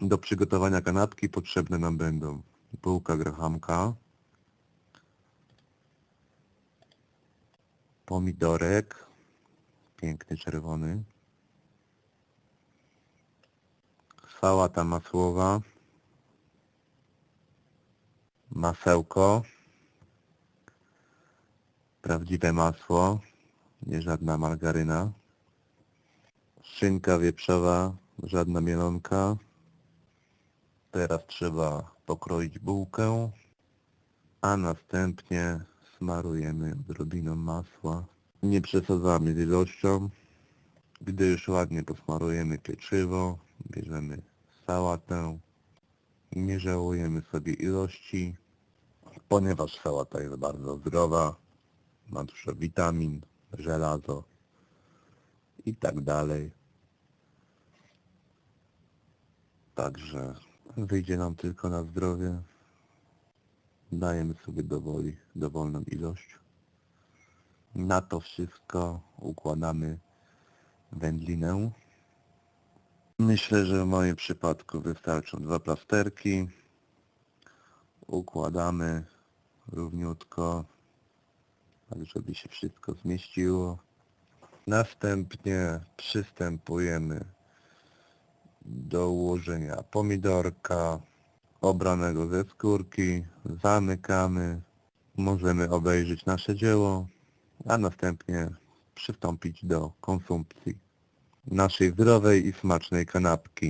Do przygotowania kanapki potrzebne nam będą bułka grahamka, pomidorek, piękny czerwony, sałata masłowa, masełko, prawdziwe masło, nie żadna margaryna, szynka wieprzowa, żadna mielonka. Teraz trzeba pokroić bułkę, a następnie smarujemy odrobiną masła. Nie przesadzamy z ilością. Gdy już ładnie posmarujemy pieczywo, bierzemy sałatę. Nie żałujemy sobie ilości, ponieważ sałata jest bardzo zdrowa, ma dużo witamin, żelazo i tak dalej. Także wyjdzie nam tylko na zdrowie. Dajemy sobie dowoli, dowolną ilość. Na to wszystko układamy wędlinę. Myślę, że w moim przypadku wystarczą dwa plasterki. Układamy równiutko, tak żeby się wszystko zmieściło. Następnie przystępujemy do ułożenia pomidorka obranego ze skórki, zamykamy, możemy obejrzeć nasze dzieło, a następnie przystąpić do konsumpcji naszej zdrowej i smacznej kanapki.